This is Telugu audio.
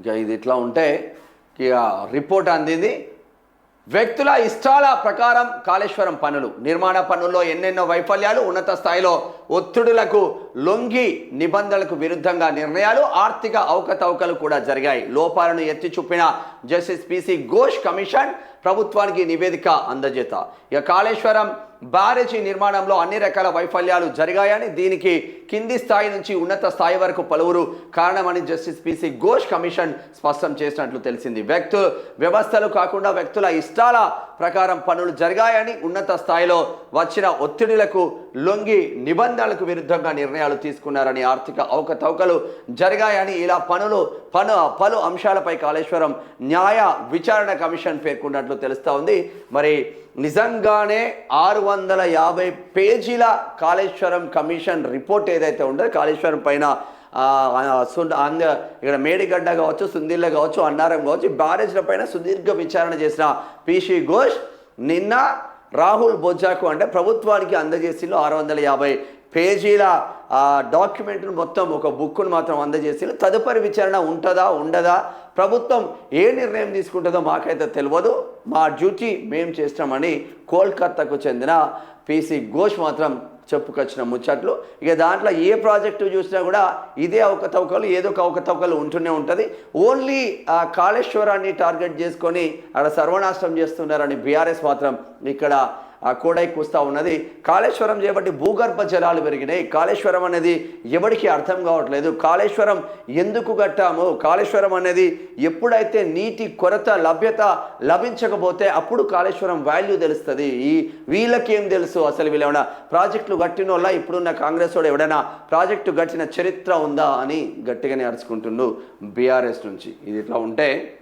ఇక ఇది ఇట్లా ఉంటే ఇక రిపోర్ట్ అందింది. వ్యక్తుల ఇష్టాల ప్రకారం కాళేశ్వరం పనులు నిర్మాణ పనుల్లో ఎన్నెన్నో వైఫల్యాలు ఉన్నత స్థాయిలో ఒత్తిడులకు లొంగి నిబంధనలకు విరుద్ధంగా నిర్ణయాలు ఆర్థిక అవకతవకలు కూడా జరిగాయి. లోపాలను ఎత్తి చూపిన జస్టిస్ పిసి ఘోష్ కమిషన్ ప్రభుత్వానికి నివేదిక అందజేత. ఇక కాళేశ్వరం బ్యారేజీ నిర్మాణంలో అన్ని రకాల వైఫల్యాలు జరిగాయని దీనికి కింది స్థాయి నుంచి ఉన్నత స్థాయి వరకు పలువురు కారణమని జస్టిస్ పిసి ఘోష్ కమిషన్ స్పష్టం చేసినట్లు తెలిసింది. వ్యక్తులు వ్యవస్థలు కాకుండా వ్యక్తుల ఇష్టాల ప్రకారం పనులు జరిగాయని ఉన్నత స్థాయిలో వచ్చిన ఒత్తిడులకు లొంగి నిబంధనలకు విరుద్ధంగా నిర్ణయాలు తీసుకున్నారని ఆర్థిక అవకతవకలు జరిగాయని ఇలా పనులు పను పలు అంశాలపై కాళేశ్వరం న్యాయ విచారణ కమిషన్ పేర్కొన్నట్లు తెలుస్తూ ఉంది. మరి నిజంగానే ఆరు వందల యాభై పేజీల కాళేశ్వరం కమిషన్ రిపోర్ట్ ఏదైతే ఉండదు కాళేశ్వరం పైన సుండ ఆ, ఇక్కడ మేడిగడ్డ కావచ్చు సుందిల్ల కావచ్చు అన్నారం కావచ్చు బ్యారేజ్ల పైన సుదీర్ఘ విచారణ చేసిన పిసి ఘోష్ నిన్న రాహుల్ బొజ్జాకు అంటే ప్రభుత్వానికి అందజేసిలో ఆరు వందల యాభై పేజీల డాక్యుమెంట్ను మొత్తం ఒక బుక్ను మాత్రం అందజేసి తదుపరి విచారణ ఉంటుందా ఉండదా ప్రభుత్వం ఏ నిర్ణయం తీసుకుంటుందో మాకైతే తెలియదు మా డ్యూటీ మేము చేస్తామని కోల్కత్తాకు చెందిన పిసి ఘోష్ మాత్రం చెప్పుకొచ్చిన ముచ్చట్లు. ఇక దాంట్లో ఏ ప్రాజెక్టు చూసినా కూడా ఇదే అవకతవకలు ఏదో ఒక అవకతవకలు ఉంటూనే ఉంటుంది. ఓన్లీ ఆ కాళేశ్వరాన్ని టార్గెట్ చేసుకొని అక్కడ సర్వనాశనం చేస్తున్నారని బీఆర్ఎస్ మాత్రం ఇక్కడ ఆ కోడై కూస్తా ఉన్నది. కాళేశ్వరం చేపట్టి భూగర్భ జలాలు పెరిగినాయి. కాళేశ్వరం అనేది ఎవరికి అర్థం కావట్లేదు. కాళేశ్వరం ఎందుకు కట్టాము? కాళేశ్వరం అనేది ఎప్పుడైతే నీటి కొరత లభ్యత లభించకపోతే అప్పుడు కాళేశ్వరం వాల్యూ తెలుస్తుంది. ఈ వీళ్ళకి ఏం తెలుసు అసలు వీళ్ళు ఏమైనా ప్రాజెక్టులు కట్టిన వల్ల ఇప్పుడున్న కాంగ్రెస్ వాడు ఎవడైనా ప్రాజెక్టు కట్టిన చరిత్ర ఉందా అని గట్టిగానే అరుచుకుంటుండు బీఆర్ఎస్ నుంచి. ఇది ఇట్లా ఉంటే